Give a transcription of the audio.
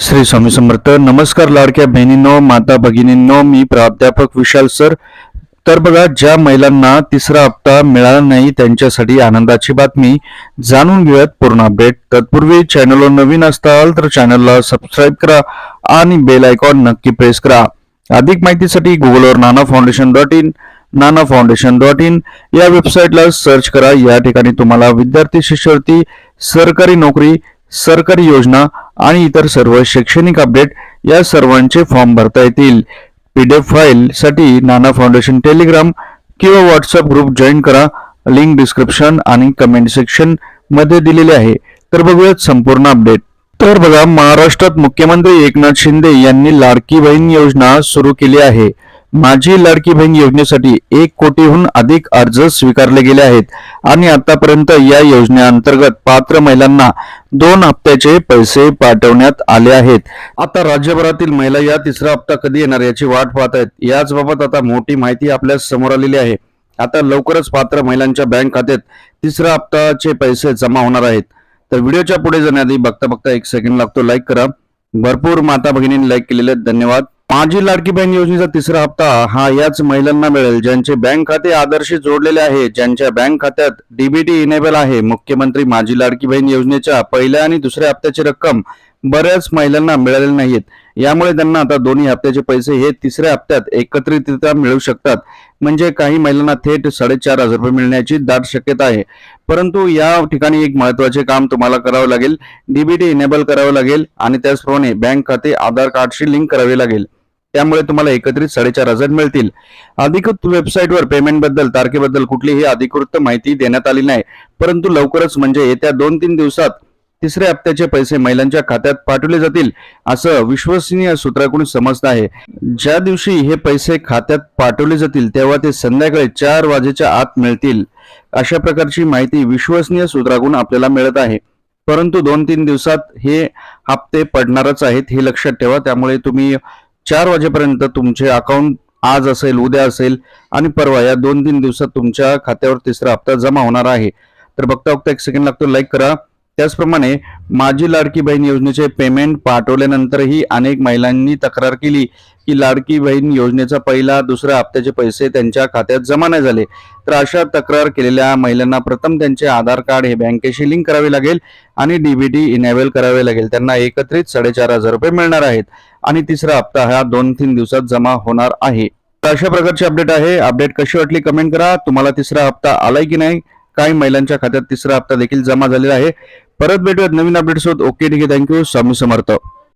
श्री स्वामी समर्थ. नमस्कार लाडक्या बहिणींनो माता भगिनींनो मी प्राध्यापक विशाल सर. तर बघा ज्या महिलांना तिसरा हप्ता मिळाला नाही त्यांच्यासाठी आनंदाची बातमी जाणून घेऊयात पूर्ण अपडेट. तत्पूर्वी चॅनलवर नवीन असताल तर चॅनलला सबस्क्राईब करा आणि बेल आयकॉन नक्की प्रेस करा. अधिक माहितीसाठी गुगलवर Nana foundation dot in Nana foundation dot in या वेबसाईटला सर्च करा. या ठिकाणी तुम्हाला विद्यार्थी शिष्यवृत्ती सरकारी नोकरी सरकारी योजना आणि इतर सर्व शैक्षणिक अपडेट या सर्वांचे फॉर्म भरता येतील. पी डी एफ फाईलसाठी नाना फाउंडेशन टेलिग्राम किंवा व्हॉट्सअप ग्रुप जॉईन करा. लिंक डिस्क्रिप्शन आणि कमेंट सेक्शनमध्ये दिलेले आहे. तर बघूयात संपूर्ण अपडेट तर बघा महाराष्ट्रात मुख्यमंत्री एकनाथ शिंदे यांनी लाडकी बहीण योजना सुरू केली आहे. माझी लाडकी बहीण योजनेसाठी एक कोटीहून अधिक अर्ज स्वीकारले गेले आहेत. आणि आतापर्यंत या योजनेअंतर्गत पात्र महिलांना दोन हप्त्याचे पैसे पाठवण्यात आले आहेत. आता राज्यभरातील महिला या तिसरा हप्ता कधी येणार याची वाट पाहत आहेत. याच बाबत आता मोठी माहिती आपल्यासमोर आलेली आहे. आता लवकरच पात्र महिलांच्या बँक खात्यात तिसरा हप्ताचे पैसे जमा होणार आहेत. तर व्हिडिओच्या पुढे जाण्याआधी बघता बघता एक सेकंड लागतो. लाईक करा. भरपूर माता भगिनींनी लाईक केलेले आहेत. धन्यवाद. माझी लाडकी बहीण योजनेचा तिसरा हप्ता हा याच महिलांना मिळेल ज्यांचे बँक खाते आदर्श जोडलेले आहे ज्यांच्या बँक खात्यात डीबीटी इनेबल आहे. मुख्यमंत्री माझी लाडकी बहीण योजनेच्या पहिल्या आणि दुसऱ्या हप्त्याची रक्कम बऱ्याच महिलांना मिळालेली नाहीत. यामुळे त्यांना आता दोन्ही हप्त्याचे पैसे हे तिसऱ्या हप्त्यात एकत्रितरित्या मिळू शकतात. म्हणजे काही महिलांना थेट साडेचार हजार रुपये मिळण्याची दाट शक्यता आहे. परंतु या ठिकाणी एक महत्त्वाचे काम तुम्हाला करावं लागेल. डीबीटी इनेबल करावं लागेल आणि त्याचप्रमाणे बँक खाते आधार कार्डशी लिंक करावे लागेल. त्यामुळे तुम्हाला एकत्रित साडेचार हजार मिळतील. अधिकृत वेबसाईटवर पेमेंटबद्दल तारखेबद्दल कुठलीही अधिकृत माहिती देण्यात आली नाही. परंतु लवकरच म्हणजे येत्या दोन तीन दिवसात तिसऱ्या हप्त्याचे पैसे महिलांच्या खात्यात पाठवले जातील असं विश्वसनीय सूत्राकडून समजत आहे. ज्या दिवशी हे पैसे खात्यात पाठवले जातील तेव्हा ते संध्याकाळी चार वाजेच्या आत मिळतील. अशा प्रकारची माहिती विश्वसनीय सूत्राकडून आपल्याला मिळत आहे. परंतु दोन तीन दिवसात हे हप्ते पडणारच आहेत हे लक्षात ठेवा. त्यामुळे तुम्ही चार वाजेपर्यंत तुमचे अकाउंट आज असेल उद्या असेल आणि परवा या दोन तीन दिवसात तुमच्या खात्यावर तिसरा हप्ता जमा होणार आहे. तर बघता बघता एक सेकंड लागतो लाईक करा. त्याचप्रमाणे माझी लाडकी बहीण योजनेचे पेमेंट पाठवल्यानंतरही अनेक महिलांनी तक्रार केली की लाडकी बहीण योजनेचा पहिला दुसऱ्या हप्त्याचे पैसे त्यांच्या खात्यात जमा नाही झाले. तर अशा तक्रार केलेल्या महिलांना प्रथम त्यांचे आधार कार्ड हे बँकेशी लिंक करावे लागेल आणि डीबीटी इनेबल करावे लागेल. त्यांना एकत्रित साडेचार हजार रुपये मिळणार आहेत. आणि तिसरा हप्ता हा दोन तीन दिवसात जमा होणार आहे. तर अशा प्रकारची अपडेट आहे. अपडेट कशी वाटली कमेंट करा. तुम्हाला तिसरा हप्ता आलाय की नाही? काही महिलांच्या खात्यात तिसरा हप्ता देखील जमा झालेला आहे. परत भेटूयात नवीन अपडेट्स होत ओके ठीक आहे. Thank you. स्वामी समर्थ.